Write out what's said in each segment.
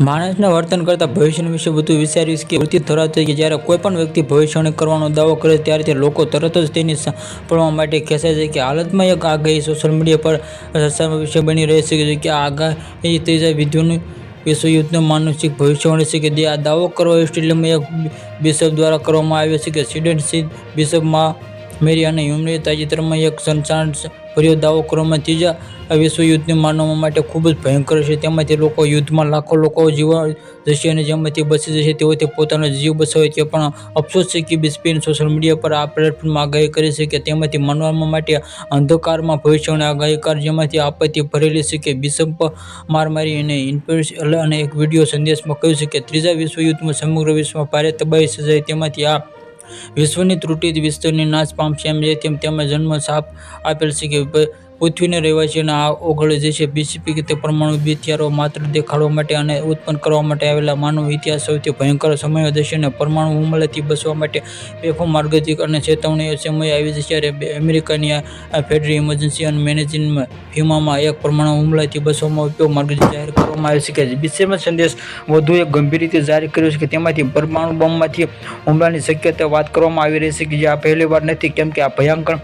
માણસને વર્તન કરતાં ભવિષ્ય વિશે વધુ વિચારીશ કે વૃત્તિ ધરાવતી કે જ્યારે કોઈ પણ વ્યક્તિ ભવિષ્યને કરવાનો દાવો કરે ત્યારે તે લોકો તરત જ તેની સાંભળવા માટે ખેંચાય છે કે હાલતમાં એક આગાહી સોશિયલ મીડિયા પર ચર્ચાનો વિષય બની રહી છે કે આ આગાહી ત્રીજા વિદ્યુનું વિશ્વયુદ્ધનું માનસિક ભવિષ્યવાણી છે કે જે આ દાવો કરવા ઓસ્ટ્રેલિયામાં એક બિશપ દ્વારા કરવામાં આવ્યો છે કે સ્વીડન સ્થિત બિશપમાં મેરી અને હ્યુમરી તાજેતરમાં એક સંસાર ભર્યો દાવો કરવામાં ત્રીજા વિશ્વયુદ્ધને માનવા માટે ખૂબ જ ભયંકર છે. તેમાંથી લોકો યુદ્ધમાં લાખો લોકો જીવવા જશે અને જેમાંથી બચી જશે તેઓ તે પોતાનો જીવ બચાવે તે પણ અફસોસ છે કે બિસ્પેન સોશિયલ મીડિયા પર આ પ્લેટફોર્મમાં આગાહી કરી છે કે તેમાંથી માનવામાં માટે અંધકારમાં ભવિષ્યની આગાહીકાર જેમાંથી આપત્તિ ભરેલી છે કે બિશપ માર મારી અને ઇન્ફ્લુએન્સ અને એક વીડિયો સંદેશમાં કહ્યું છે કે ત્રીજા વિશ્વયુદ્ધમાં સમગ્ર વિશ્વમાં ભારે તબાહી સર્જાઈ. તેમાંથી આ વિશ્વની ત્રુટિ વિસ્તરની નાશ પામશે એમ જે તેમ તેમણે જન્મ સાપ આપેલ છે કે પૃથ્વીને રહેવાસીઓના આ ઓગળી જશે બીસીપી કે તે પરમાણુ હથિયારો માત્ર દેખાડવા માટે અને ઉત્પન્ન કરવા માટે આવેલા માનવ ઇતિહાસ સૌથી ભયંકર સમયો હશે અને પરમાણુ હુમલાથી બચવા માટે બેફો માર્ગદર્શિક અને ચેતવણીઓ સમય આવી જશે જ્યારે બે- અમેરિકાની આ ફેડરલ ઇમરજન્સી અને મેનેજમેન્ટ ફીમામાં એક પરમાણુ હુમલાથી બચવામાં ઉપયોગ માર્ગદર્શિક જાહેર કરવામાં આવી શકે છે. બીસીમાં સંદેશ વધુ એક ગંભીર રીતે જાહેર કર્યો છે કે તેમાંથી પરમાણુ બોમ્બમાંથી હુમલાની શક્યતા વાત કરવામાં આવી રહી છે કે જે આ પહેલી વાર નથી, કેમ કે આ ભયંકર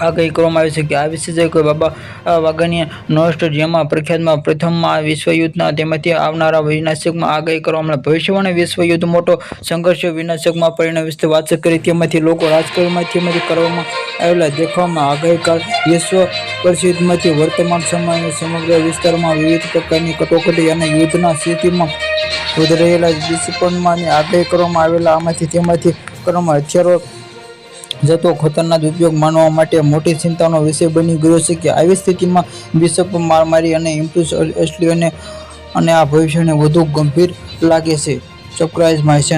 આગાહી કરવામાં આવે છે કે આ વિશે જે કોઈ બાબા અ, વાઘાની નોસ્ટ જેમાં પ્રખ્યાતમાં પ્રથમમાં વિશ્વયુદ્ધના તેમાંથી આવનારા વિનાશકમાં આગાહી કરવામાં. ભવિષ્યવાણી વિશ્વયુદ્ધ મોટો સંઘર્ષ વિનાશકમાં પરિણમિત વાતચીત કરી તેમાંથી લોકો રાજકારણમાંથી તેમાંથી કરવામાં આવેલા દેખવામાં આગાહીકાર વિશ્વ પ્રસિદ્ધમાંથી વર્તમાન સમયે સમગ્ર વિસ્તારમાં વિવિધ પ્રકારની કટોકટી અને યુદ્ધના સ્થિતિમાં વધી રહેલા ડિસિપ્લિનમાં આગાહી કરવામાં આવેલા આમાંથી તેમાંથી કરવામાં હથિયારો જતો ખતરનાક ઉપયોગ માનવા માટે મોટી ચિંતાનો વિષય બની ગયો છે કે આવી સ્થિતિમાં બિશપ મારમારી અને ઇમ્પ્રુસ અસલી અને આ ભવિષ્યને વધુ ગંભીર લાગે છે. સરપ્રાઇઝ માયસન